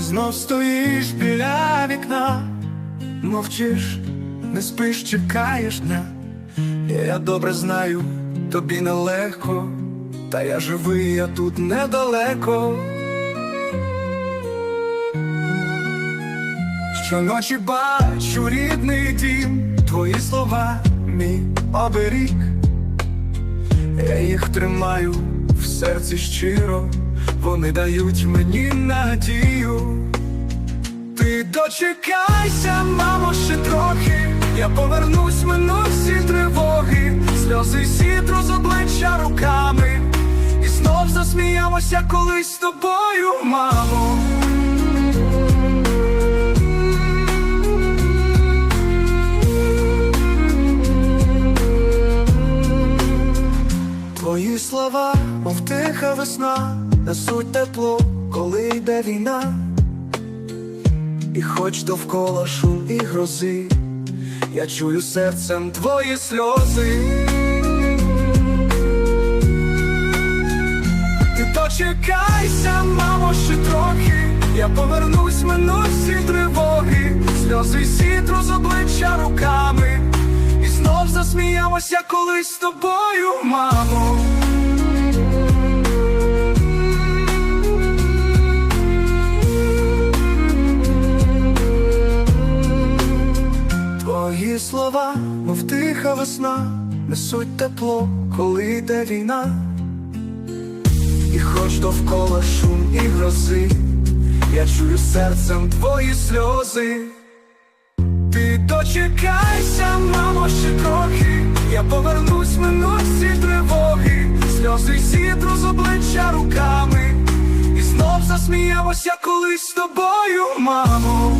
знов стоїш біля вікна, мовчиш, не спиш, чекаєш дня. Я добре знаю, тобі нелегко, та я живий, я тут недалеко. Щоночі бачу рідний дім, твої слова, мій оберіг. Я їх тримаю в серці щиро, вони дають мені надію. Дочекайся, мамо, ще трохи, я повернусь, минуть всі тривоги, сльози сітру з обличчя руками, і знов засміямося колись з тобою, мамо. Твої слова, мов тиха весна, несуть тепло, коли йде війна. І хоч довкола шум і грози, я чую серцем твої сльози. Ти дочекайся, мамо, ще трохи, я повернусь, минуть всі тривоги, сльози сітру з обличчя руками, і знов засміямося колись з тобою, мамо. Слова, мов тиха весна, несуть тепло, коли йде війна. І хоч довкола шум і грози, я чую серцем твої сльози. Ти дочекайся, мамо, ще трохи, я повернусь, минуть всі тривоги, сльози сітру з обличчя руками, і знов засміявся колись з тобою, мамо.